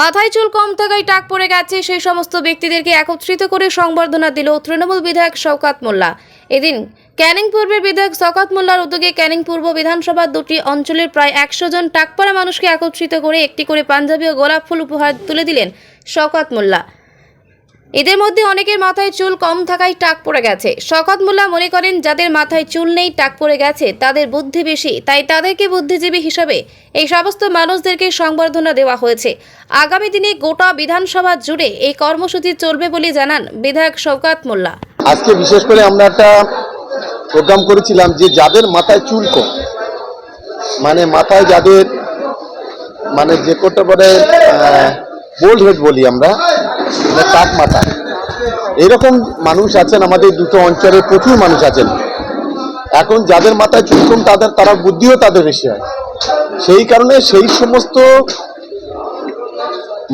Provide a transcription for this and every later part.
মাথায় চুল কম থাকায় টাক পড়ে গেছে। সেই সমস্ত ব্যক্তিদেরকে একত্রিত করে সংবর্ধনা দিল তৃণমূল বিধায়ক শওকাত মোল্লা। এদিন ক্যানিং পূর্বের বিধায়ক শওকাত মোল্লার উদ্যোগে ক্যানিং পূর্ব বিধানসভার দুটি অঞ্চলের প্রায় একশো জন টাকপাড়া মানুষকে একত্রিত করে একটি করে পাঞ্জাবি ও গোলাপ ফুল উপহার তুলে দিলেন শওকাত মোল্লা। এদের মধ্যে অনেকের মাথায় চুল কম থাকায় টাক পড়ে গেছে। শকত মোল্লা মনে করেন, যাদের মাথায় চুল নেই, টাক পড়ে গেছে, তাদের বুদ্ধি বেশি, তাই তাদেরকে বুদ্ধিজীবী হিসাবে এই সমস্ত মানুষদেরকে সংবর্ধনা দেওয়া হয়েছে। আগামী দিনে গোটা বিধানসভা জুড়ে এই কর্মসূচি চলবে বলে জানান বিধায়ক শওকাত মোল্লা। আজকে বিশেষ করে আমরা একটা প্রোগ্রাম করেছিলাম যে যাদের মাথায় চুল কম মানে মাথায় যাদের মানে যে করতে পারে বলি আমরা টাক মাথা এরকম মানুষ আছেন, আমাদের দুটো অঞ্চলে প্রচুর মানুষ আছেন। এখন যাদের মাথায় চুল কম তাদের তারা বুদ্ধিও তাদের বেশি হয়। সেই কারণে সেই সমস্ত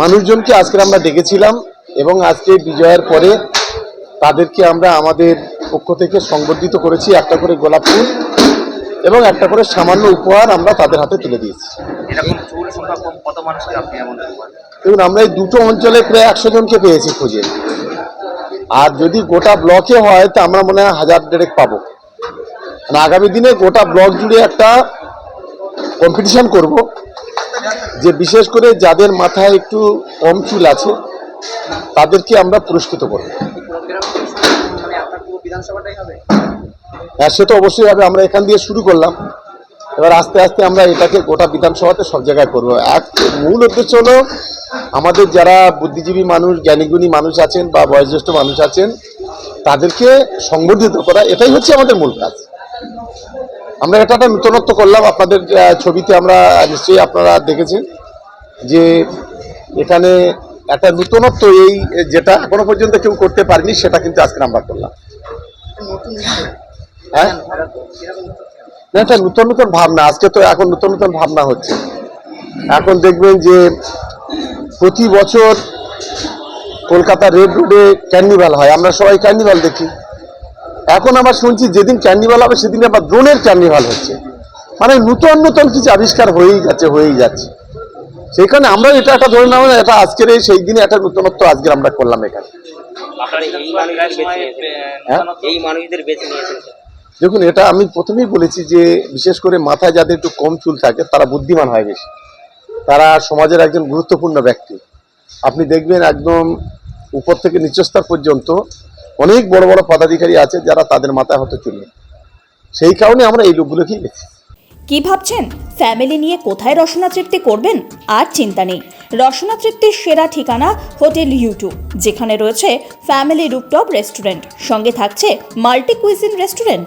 মানুষজনকে আজকে আমরা ডেকেছিলাম এবং আজকে বিজয়ের পরে তাদেরকে আমরা আমাদের পক্ষ থেকে সংবর্ধিত করেছি, একটা করে গোলাপ ফুল। এবং একটা করে সামান্য উপহার আমরা তাদের হাতে তুলে দিয়েছি? দেখুন আমরা এই দুটো অঞ্চলে প্রায় একশো জনকে পেয়েছি খুঁজে। আর যদি গোটা ব্লকে হয় তা আমরা মনে হয় হাজার দেড়েক পাবো। আগামী দিনে গোটা ব্লক জুড়ে একটা কম্পিটিশন করব যে বিশেষ করে যাদের মাথায় একটু কম চুল আছে তাদেরকে আমরা পুরস্কৃত করব। হ্যাঁ সে তো অবশ্যই হবে। আমরা এখান দিয়ে শুরু করলাম। এবার আস্তে আস্তে আমরা এটাকে গোটা বিধানসভাতে সব জায়গায় করব। এক মূল উদ্দেশ্য হলো, আমাদের যারা বুদ্ধিজীবী মানুষ, জ্ঞানীগুণী মানুষ আছেন বা বয়োজ্যেষ্ঠ মানুষ আছেন, তাদেরকে সংবর্ধিত করা, এটাই হচ্ছে আমাদের মূল কাজ। আমরা এটা একটা নূতনত্ব করলাম। আপনাদের ছবিতে আমরা নিশ্চয়ই আপনারা দেখেছেন যে এখানে একটা নূতনত্ব এই যেটা এখনও পর্যন্ত কেউ করতে পারেনি, সেটা কিন্তু আজকে আমরা করলাম। হ্যাঁ? না নতুন নতুন ভাবনা। আজকে তো এখন নতুন নতুন ভাবনা হচ্ছে। এখন দেখবেন যে প্রতি বছর কলকাতা রেড রোডে ক্যান্নিভাল হয়। আমরা সবাই ক্যান্নিভাল দেখি। এখন আবার শুনছি যেদিন ক্যান্নিভাল হবে সেদিন আবার ড্রোনের ক্যান্নিভাল হচ্ছে। মানে নতুন নতুন কিছু আবিষ্কার হয়েই যাচ্ছে হয়েই যাচ্ছে। সেই কারণে আমরা এটা একটা ধরে নেওয়া এটা আজকের এই সেই দিনে একটা নতুনত্ব আজকে আমরা করলাম এখানে। এই মানুষদের বেছে নিয়েছেন। দেখুন, এটা আমি প্রথমেই বলেছি যে, বিশেষ করে মাথায় যাদের একটু কম চুল থাকে, তারা বুদ্ধিমান হয় বেশি। তারা সমাজের একজন গুরুত্বপূর্ণ ব্যক্তি। আপনি দেখবেন একদম উপর থেকে নিচস্তর পর্যন্ত অনেক বড় বড় পদাধিকারী আছে যারা তাদের মাথায় হয়তো চুল সেই কারণে আমরা এই লোকগুলোকেই বেছি। কি ভাবছেন? ফ্যামিলি নিয়ে কোথায় রসনা তৃপ্তি করবেন? আর চিন্তা নেই। রসনা তৃপ্তির সেরা ঠিকানা হোটেল ইউটিউব যেখানে রয়েছে ফ্যামিলি রুপটপ রেস্টুরেন্ট। সঙ্গে থাকছে multi cuisine restaurant.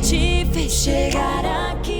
Te fez chegar aqui?